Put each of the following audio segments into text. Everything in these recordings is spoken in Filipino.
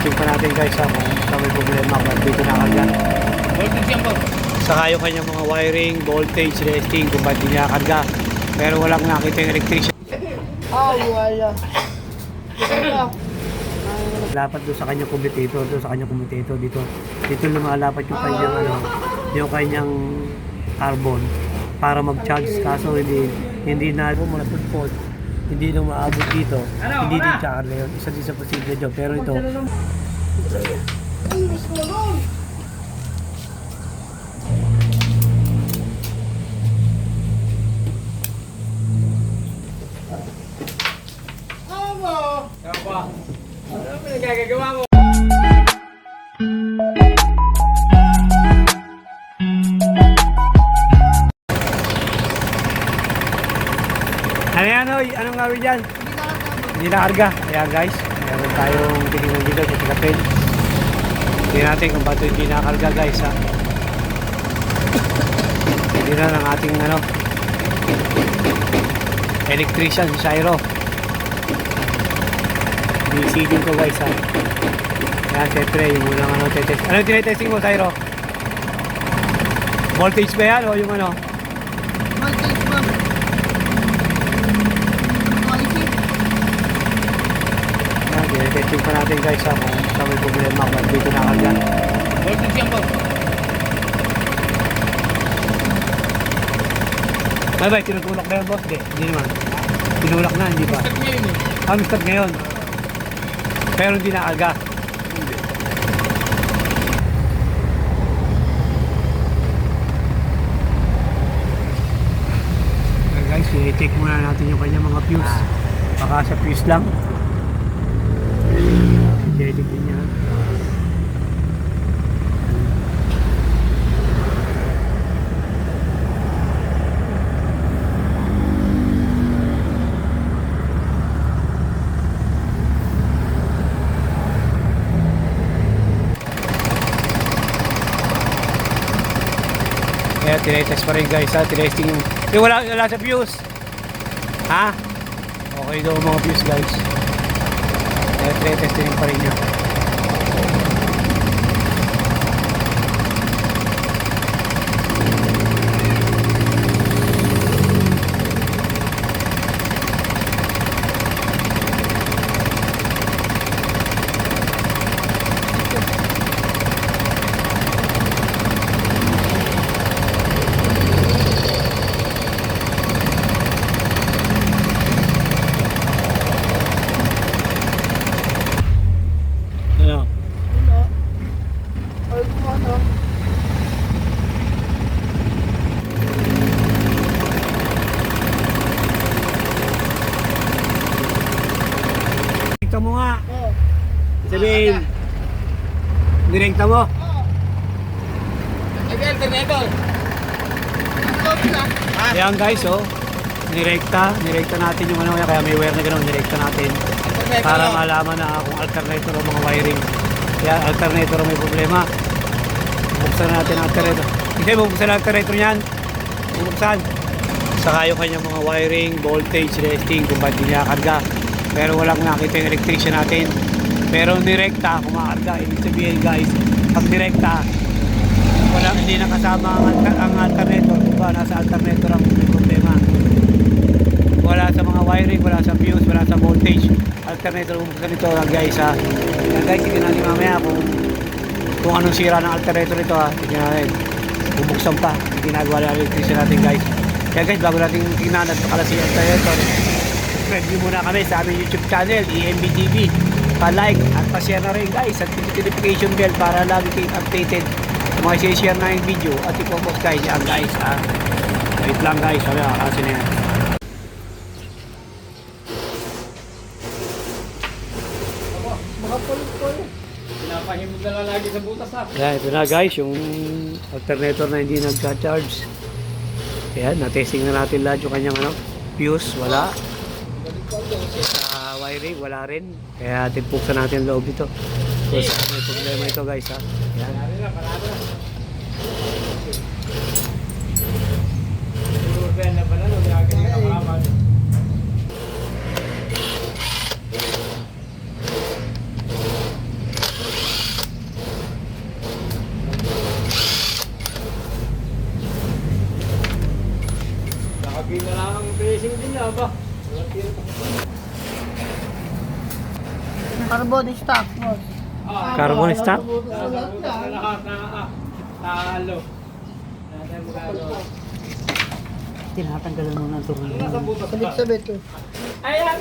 Tine-testing pa natin guys ha, kung sa may problema kung dito nakarga. Voltage yan po. Saka yung kanyang mga wiring, voltage, testing kung ba't di niya karga. Pero walang nakita yung electrician. Ah, wala. Lapat doon sa kanyang commutator, doon sa kanyang commutator dito. Dito lumalapat yung kanyang ano, yung kanyang carbon para mag-charge kaso hindi hindi na po mula fault hindi na maabot dito. Hindi din charge yun isa din sa posible job pero ito. Ano pinagagagawa mo? ano gawin dyan? hindi na karga ayan guys meron tayong tinignan dito sa tilapin hindi natin kung ba't hindi nakarga guys ha hindi na ng ating ano electrician Shiro Binisigin ko guys ha yan syempre yung unang ano tetest ano tinetesting mo Shiro? voltage ba yan o yung ano? Voltage ba? Voltage. Yan tinetesting pa natin guys ha kung sa may problema kung dito nakarga Voltage yan po. May ba, tinutulak na yan boss? Hindi, hindi naman. Tinulak na, hindi ba? Niya yun eh. Ah, start ngayon. Pero hindi na aga. Okay guys, i-check muna natin yung kanya mga fuse. Baka sa fuse lang. Din niya. Kaya tinetest pa rin guys ha, tinesting yung... Yung wala, wala sa fuse. Ha? Okay daw mga fuse guys. Kaya tinetesting pa rin niya. Mo nga. Oh. Sabihin. Direkta mo. Oh. Ito, alternator. Ayan guys oh. Direkta. Direkta natin yung ano. Kaya may wire na gano'n. Direkta natin. Para malaman na kung alternator o mga wiring. Kaya alternator may problema. Bubuksan natin ang alternator. Kasi bubuksan ang alternator niyan. Bubuksan. Saka yung kanyang mga wiring, voltage, testing, kung ba't di niya karga. Pero walang nakita yung electrician natin. Pero direkta, kumakarga. Ibig sabihin guys, pag direkta, wala, hindi nakasama ang, ang alternator. Diba, nasa alternator ang problema wala sa mga wiring, wala sa fuse, wala sa voltage. Alternator bubuksan ito guys ha. Yan guys, tignan natin mamaya kung kung anong sira ng alternator ito ha. Tignan natin. Bubuksan pa. Ginagawa ng electrician natin guys. Kaya guys, bago natin tingnan at pakala si alternator, subscribe nyo muna kami sa aming YouTube channel, E EMBTV. Pa-like at pa-share na rin guys at notification bell para lagi kayong updated sa mga share na yung video at ipopost guys yan guys ha. Wait lang guys, sabi kasi na yan. Pinapahimod na lang lagi sa butas ha. Ayan, ito na guys, yung alternator na hindi nagka-charge. Ayan, na-testing na natin lahat yung kanyang ano, fuse, wala wiring, wala rin. Kaya atin puksan natin loob ito. Kung saan may problema ito guys ha. Yan. Nakagina lang ang blessing din na ba? Walang tira pa. Carbon stock, boss. Carbon stock? Lahat na lahat na ah, talo. Natin magkano. Tinatanggalan mo ng turun. Nasa butas pa. Sabit-sabit. Ayan.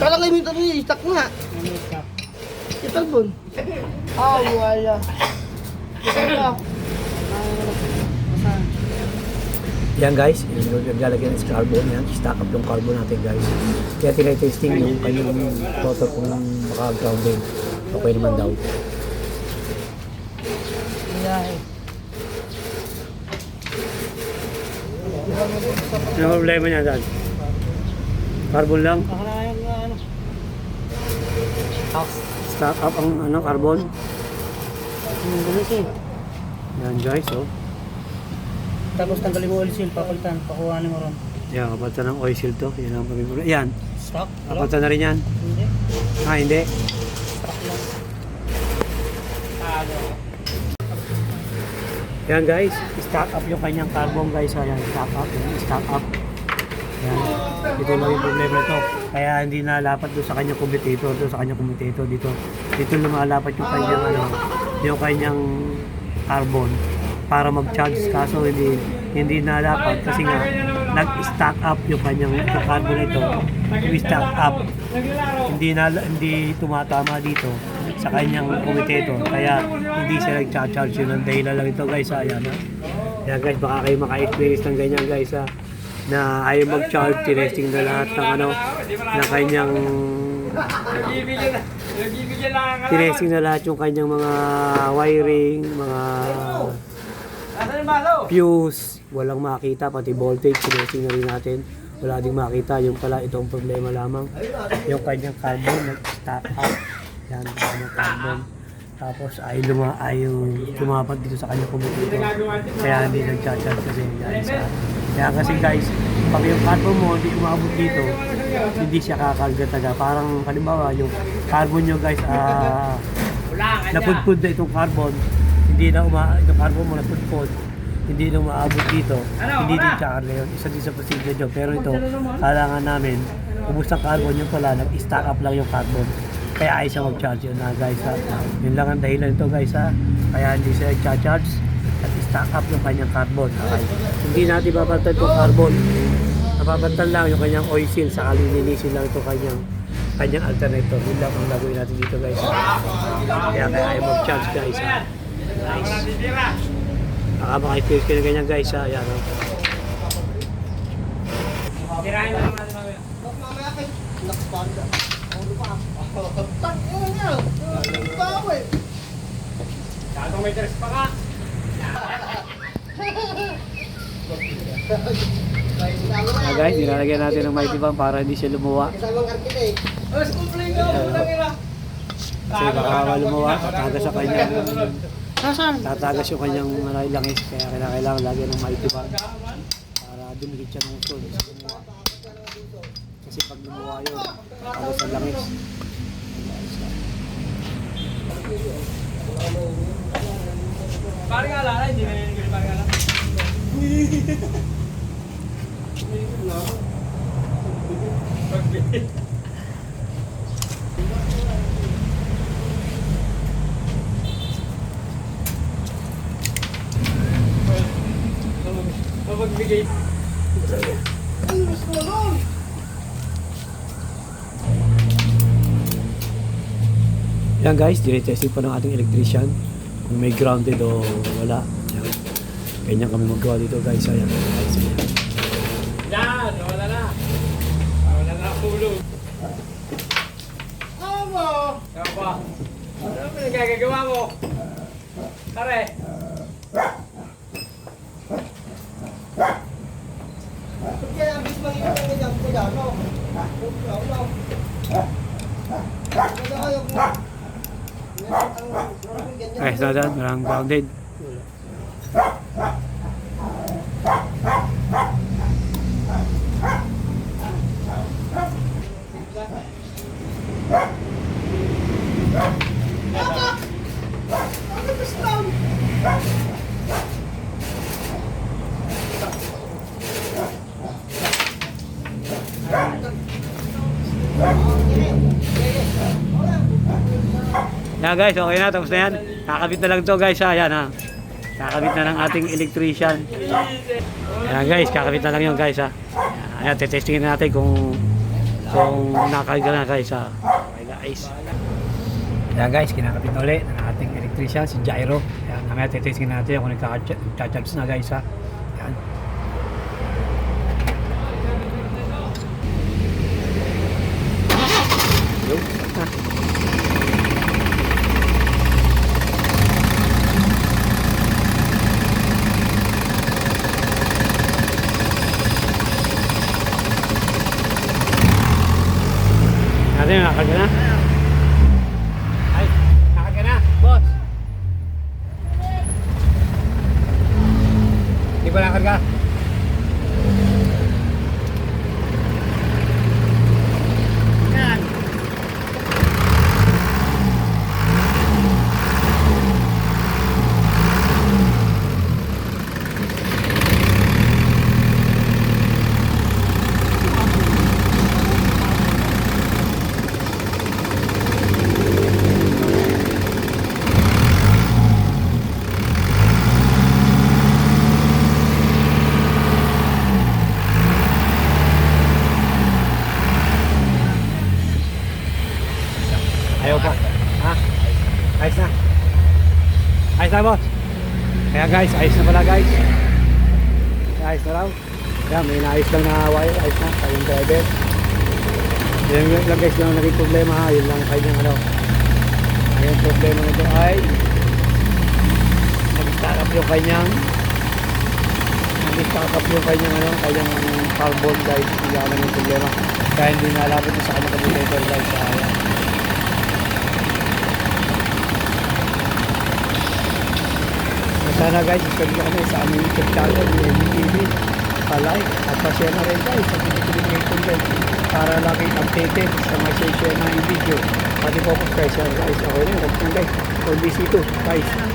Kala kayo ito rin, stock nga. Si Carbon. Ah, wala. Wala. Yan guys, yung naglalagyan ng carbon yan, stack up yung carbon natin guys. Kaya tinetesting yung kanyang motor kung maka-grounded. Okay naman daw. Ano problema niya dad? Carbon lang? Stack up ang ano, carbon. Yan guys, oh. Tapos tanggalin mo oil seal, papalitan, pakuhanin mo ron. Yan, kapalitan ng oil seal to. Yan ang kami Yan, Stock? kapalitan na rin yan. Hindi. Ah, hindi. Stock lang. Yan guys, stack up yung kanyang carbon guys. Ayan, stack up. Yan, stack up. Yan. Ito lang yung problema ito. Kaya hindi nalapat doon sa kanyang commutator, doon sa kanyang commutator dito. Dito lumalapat yung kanyang ano, yung kanyang carbon para mag-charge kaso hindi hindi nalapat kasi nga nag-stack up yung kanyang carbon ito. Yung stack up hindi na hindi tumatama dito sa kanyang commutator kaya hindi siya nag-charge yun ang dahilan lang ito guys ayan ha yan guys baka kayo maka-experience ng ganyan guys ha na ayaw mag-charge tinesting na lahat ng ano ng kanyang na. Tinesting na lahat yung kanyang mga wiring mga? Fuse. Walang makita pati voltage tinesting na rin natin. Wala ding makita. Yung pala itong problema lamang. Yung kanyang carbon nag-stack up yan yung carbon. Tapos ay luma ay lumapat dito sa kanyang computer. Kaya hindi nag-charge kasi guys ah. kaya kasi guys pag yung carbon mo hindi umabot dito hindi siya kakarga taga. Parang halimbawa yung carbon nyo guys ah napudpud na itong carbon. Hindi na uma itong carbon mo napudpud hindi na umaabot dito. Hindi din kakarga yun. Isa din sa procedure nyo pero ito kailangan namin ubus ng carbon yung pala nag-stack up lang yung carbon. Kaya ay siya mag-charge yun na guys ha yun lang ang dahilan ito guys ha kaya hindi siya nag-charge at stack up yung kanyang carbon okay. hindi natin babantan itong carbon. Nababantan lang yung kanyang oil seal sa lilinisin lang itong kanyang kanyang alternator. Yun lang ang gagawin natin dito guys. Ha? kaya kaya ay mag-charge guys ha nice baka maka-experience kayo ganyan guys ha yan ha Tirahin lang natin mamaya. Mamaya kay Nakspanda. Ano pa? Tangin niya. Bawi. Tatong may dress pa ka. Ah, guys, nilalagyan natin ng mighty bang para hindi siya lumuwa. Kasi baka lumuwa, tatagas sa kanyang Nasaan? tatagas yung kanyang langis. Kaya kailangan, lagyan ng mighty bang para dumikit siya ng lumuwa. Kasi pag lumuwa yun, tagas sa langis. Parang alala, hindi na nilingil parang alala. Magbigay. Ang gusto mo nun? Yan guys, dinitesting pa ng ating electrician kung may grounded o wala. Yan. Ganyan kami magawa dito guys. Ayan. Guys, ayan. Yan, wala na. Wala na hulog. Amo! Kaya ba? Ano pinagagagawa mo? Tare. Kaya ang bismang yung mga dyan ko dyan, no? No, no. Kaya kayo po. Guys, dadan, walang grounded. Yan guys, okay na, tapos na yan. Kakabit na lang to guys ha, yan ha. Kakabit na ng ating electrician. Yan guys, kakabit na lang yun guys ha. Ayan, tetestingin natin kung kung nakahiga na guys ha. Okay guys. Yan guys, kinakabit na ulit ng ating electrician, si Jairo. Yan, mamaya tetestingin natin kung nagkaka-charge na guys ha. Yan. Yo, ah. Natin, nakakarga na. Ay, nakakarga na, boss. Hindi pa nakakarga. Yan. Ayaw pa. Ha? Ayos na. Ayos na, boss. Kaya guys, ayos na pala guys. Ayos na raw. Kaya may naayos lang na wire. Ayos na. Kayong driver. Yan lang guys yung naging problema ha. Yun lang kanyang ano. Ayun problema nito ay nag-stack yung kanyang nag-stack yung kanyang ano, kanyang carbon guys. Yan lang yung problema. Kaya hindi nalabot sa kanyang computer guys. Ayan. Sana guys, subscribe nyo kami sa aming YouTube channel, MTV. Pa-like at pa-share na rin guys sa notification guys para lagi updated sa mga share na video. Pati po subscribe guys. Okay na, guys. For BC2 guys.